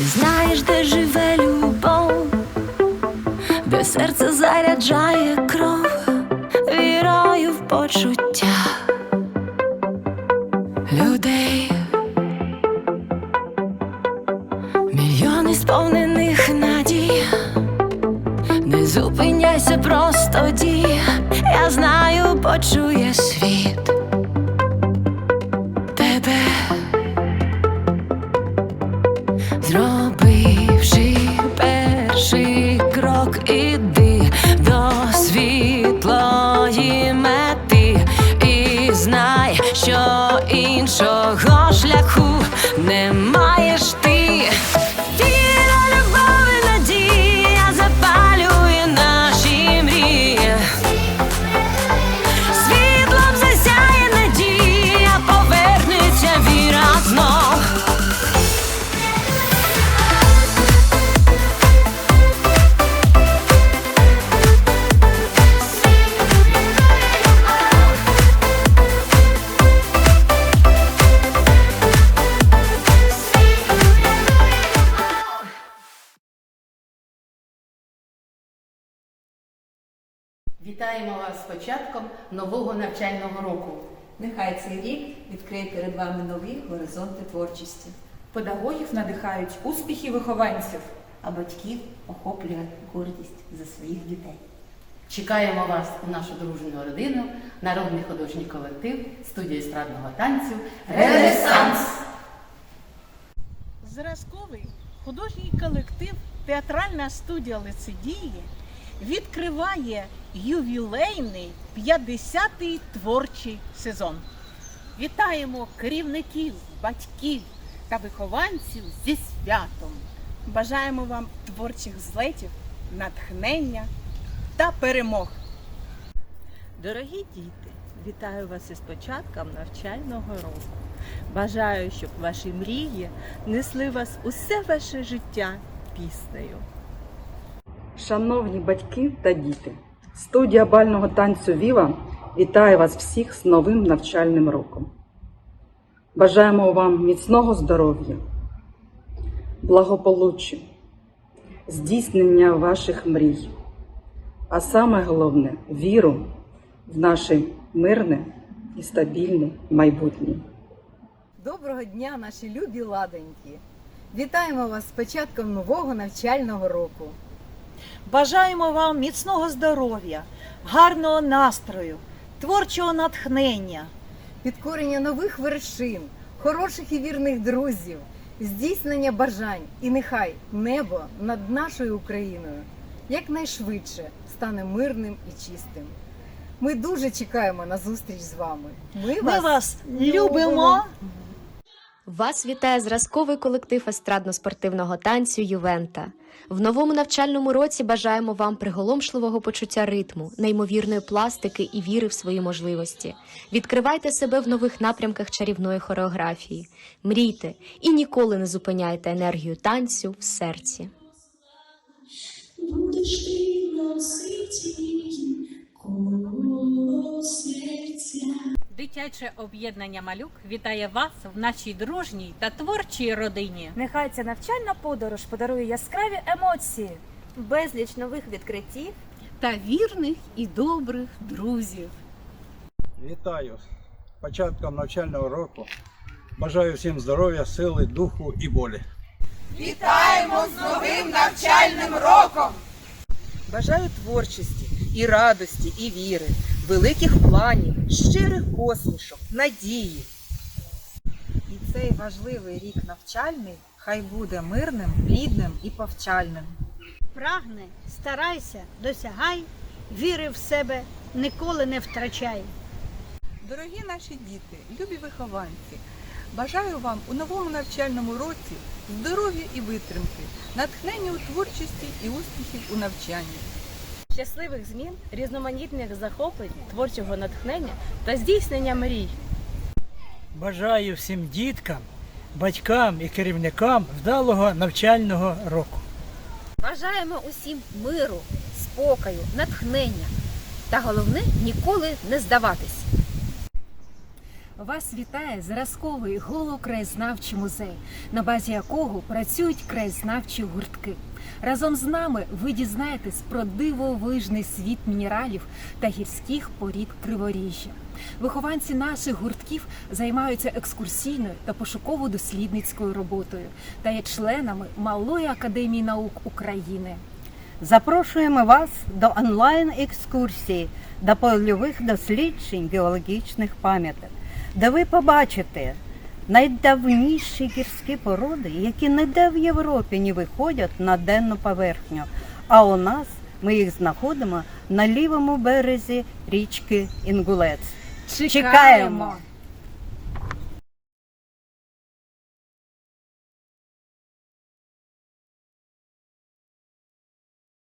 Ти знаєш, де живе любов, де серце заряджає кров, вірою в почуття людей, мільйони сповнених іншого Вітаємо вас з початком нового навчального року. Нехай цей рік відкриє перед вами нові горизонти творчості. Педагогів надихають успіхи вихованців. а батьків охоплює гордість за своїх дітей. Чекаємо вас у нашу дружну родину, народний художній колектив, студія естрадного танцю Ренесанс. Зразковий художній колектив Театральна студія Лицедії відкриває ювілейний 50-й творчий сезон. Вітаємо керівників, батьків та вихованців зі святом. Бажаємо вам творчих злетів, натхнення та перемог. Дорогі діти, вітаю вас із початком навчального року. Бажаю, щоб ваші мрії несли вас усе ваше життя піснею. Шановні батьки та діти, студія бального танцю Віва вітає вас всіх з новим навчальним роком. Бажаємо вам міцного здоров'я, благополуччя, здійснення ваших мрій, а саме головне віру в наше мирне і стабільне майбутнє. Доброго дня, наші любі ладенькі! Вітаємо вас з початком нового навчального року. Бажаємо вам міцного здоров'я, гарного настрою, творчого натхнення. Підкорення нових вершин, хороших і вірних друзів, здійснення бажань і нехай небо над нашою Україною якнайшвидше стане мирним і чистим. Ми дуже чекаємо на зустріч з вами. Ми, Ми вас любимо. Вас вітає зразковий колектив естрадно-спортивного танцю Ювента. В новому навчальному році бажаємо вам приголомшливого почуття ритму, неймовірної пластики і віри в свої можливості. Відкривайте себе в нових напрямках чарівної хореографії. Мрійте і ніколи не зупиняйте енергію танцю в серці. Будеш ти носити серця. Дитяче об'єднання Малюк вітає вас в нашій дружній та творчій родині. Нехай ця навчальна подорож подарує яскраві емоції. Безліч нових відкриттів Та вірних і добрих друзів. Вітаю початком навчального року. Бажаю всім здоров'я, сили, духу і болі. Бажаю творчості і радості, і віри, великих планів, щирих посмішок, надії. І цей важливий рік навчальний хай буде мирним, плідним і повчальним. Прагни, старайся, досягай, віри в себе ніколи не втрачай. Дорогі наші діти, любі вихованці, бажаю вам у новому навчальному році здоров'я і витримки, натхнення у творчості і успіхів у навчанні. Щасливих змін, різноманітних захоплень, творчого натхнення та здійснення мрій. Бажаю всім діткам, батькам і керівникам вдалого навчального року. Бажаємо усім миру, спокою, натхнення. Та головне ніколи не здаватись. Вас вітає зразковий голокраєзнавчий музей, на базі якого працюють краєзнавчі гуртки. Разом з нами ви дізнаєтесь про дивовижний світ мінералів та гірських порід криворіжжя. Вихованці наших гуртків займаються екскурсійною та пошуково-дослідницькою роботою та є членами Малої академії наук України. Запрошуємо вас до онлайн-екскурсії до польових досліджень геологічних пам'яток, де ви побачите найдавніші гірські породи, які ніде в Європі не виходять на денну поверхню. А у нас ми їх знаходимо на лівому березі річки Інгулець. Чекаємо!